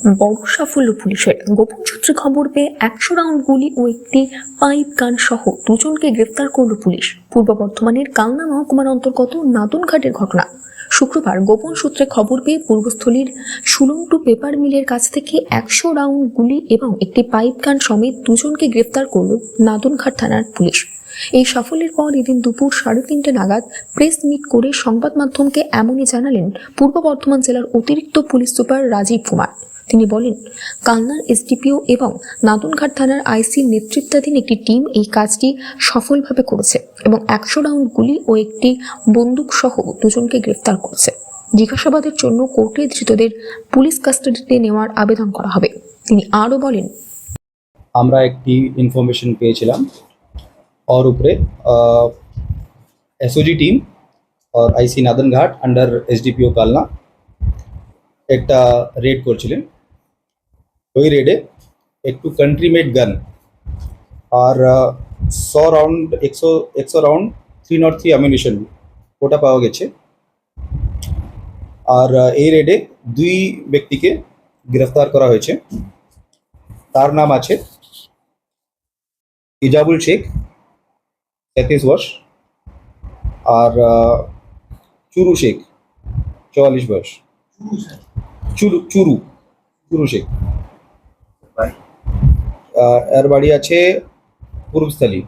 বড় সাফল্য পুলিশের গোপন সূত্রে খবর পেয়ে একশো রাউন্ড গুলি ও একটি পাইপ গান সহ দুজনকে গ্রেফতার করল পুলিশ। পূর্ব বর্ধমানের কালনা মহকুমার অন্তর্গত নাদনঘাটের ঘটনা। শুক্রবার গোপন সূত্রে খবর পেয়ে পূর্বস্থলীর সুলংটু পেপার মিলের কাছ থেকে একশো রাউন্ড গুলি এবং একটি পাইপ গান সমেত দুজনকে গ্রেফতার করল নাদনঘাট থানার পুলিশ। এই সাফল্যের পর এদিন দুপুর সাড়ে তিনটে নাগাদ প্রেস মিট করে সংবাদ মাধ্যমকে এমনই জানালেন পূর্ব বর্ধমান জেলার অতিরিক্ত পুলিশ সুপার রাজীব কুমার। তিনি বলেন, কালনার এসডিপিও এবং নাদনঘাট থানার আইসির নেতৃত্বাধীন একটি টিম এই কাজটি সফলভাবে করেছে এবং একশো রাউন্ড গুলি ও একটি বন্দুক সহ দুজনকে গ্রেফতার করেছে। জিজ্ঞাসাবাদের জন্য কোর্টে ধৃতদের পুলিশ কাস্টাডিতে নেওয়ার আবেদন করা হবে। তিনি আরও বলেন, আমরা একটি ইনফরমেশন পেয়েছিলাম। ওর উপরে SOG team IC Nadanghat under SDPO Kalna একটা রেড করছিলেন। ওই রেডে একটু কান্ট্রি মেড গান আর শো রাউন্ড একশো একশো round three not three ammunition ওটা পাওয়া গেছে। আর এই রেডে দুই ব্যক্তিকে গ্রেফতার করা হয়েছে। তার নাম আছে ইজাবুল শেখ তেত্রিশ বয়স। আর চুরু শেখ চুয়াল্লিশ বয়স। চুরু চুরু চুরু শেখ। এর বাড়ি আছে পূর্বস্থলী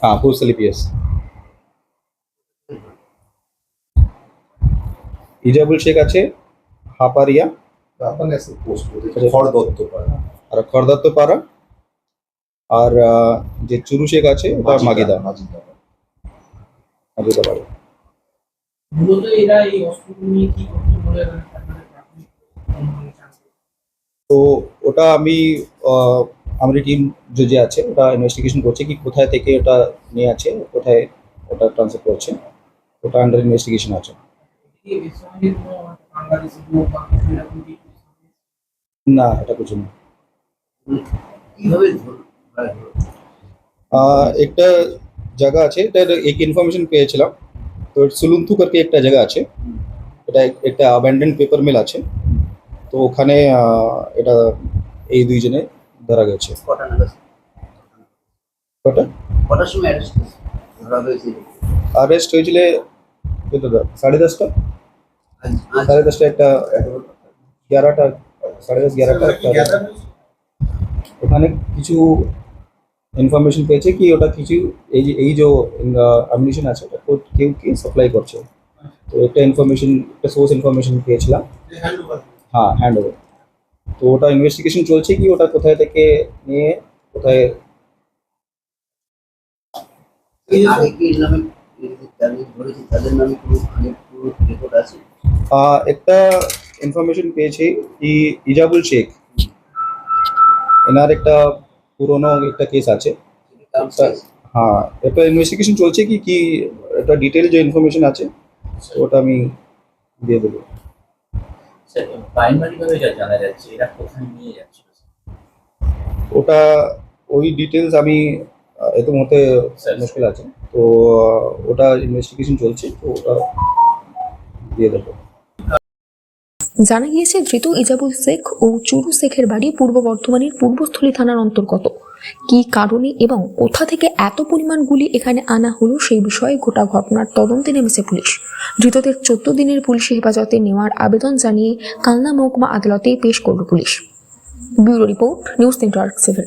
হ্যাঁ পূর্বস্থলী পিএস ইজাবুল শেখ আছে হাপারিয়া। খড় আর খড়দত্ত পাড়া আর যে চুরু শেখ আছে ওটা মাগিদা। মাগিদা বাড়ি। মূলত এরা এই অস্ত্রগুলো নিয়ে কি করতে বলে তো ওটা আমি আমাদের টিম যে যে আছে, ওটা ইনভেস্টিগেশন করছে কি কোথায় থেকে ওটা নিয়ে আছে, কোথায় ওটা ট্রান্সফার করছে। ওটা আন্ডার ইনভেস্টিগেশন আছে। না, এটা কিছু না। একটা জায়গা আছে এটার এক ইনফরমেশন পেয়েছিলাম। তো সুলুন্থু করকে একটা জায়গা আছে। এটা একটা অ্যাবান্ডেন্ট পেপার মিল আছে। তো ওখানে এটা এই দুইজনে ধরা গেছে। কটা কটার সময় অ্যারেস্ট আরেস্ট হয়েছিল সাড়ে দশটা? আজ সাড়ে দশটা একটা গ্যারাটা সাড়ে দশ গ্যারাটা একটা ওখানে কিছু ইনফরমেশন পেয়েছে কি ওটা কিছু এই যে এই যে অ্যামিউনিশন আছে ওটা কেউ কি সাপ্লাই করছে? তো একটা ইনফরমেশন একটা সোর্স ইনফরমেশন পেয়েছিলাম। হ্যাঁ হ্যান্ড ওভার তো ওটা ইনভেস্টিগেশন চলছে কি? ওটা কোথায় থেকে নিয়ে কোথায়? একটা ইনফরমেশন পেয়েছি কি ইজাবুল শেখ। এনার একটা পুরনো একটা কেস আছে। হ্যাঁ একটা ইনভেস্টিগেশন চলছে কি কি একটা ডিটেল যে ইনফরমেশন আছে ওটা আমি দিয়ে দেবো। প্রাইমারি ভাবে যা জানা যাচ্ছে এরা কোথায় নিয়ে যাচ্ছে ওটা ওই ডিটেলস আমি এত মতে। মুশকিল আছে তো ওটা ইনভেস্টিগেশন চলছে তো ওটা দিয়ে দেবো জানা গিয়েছে, ধৃত ইজাবুল শেখ ও চুরু শেখের বাড়ি পূর্ব বর্ধমানের পূর্বস্থলী থানার অন্তর্গত। কি কারণে এবং কোথা থেকে এত পরিমাণ গুলি এখানে আনা হলো সেই বিষয়ে গোটা ঘটনার তদন্তে নেমেছে পুলিশ। ধৃতদের চোদ্দ দিনের পুলিশি হেফাজতে নেওয়ার আবেদন জানিয়ে কালনা মহকুমা আদালতে পেশ করল police. Bureau report, news network seven.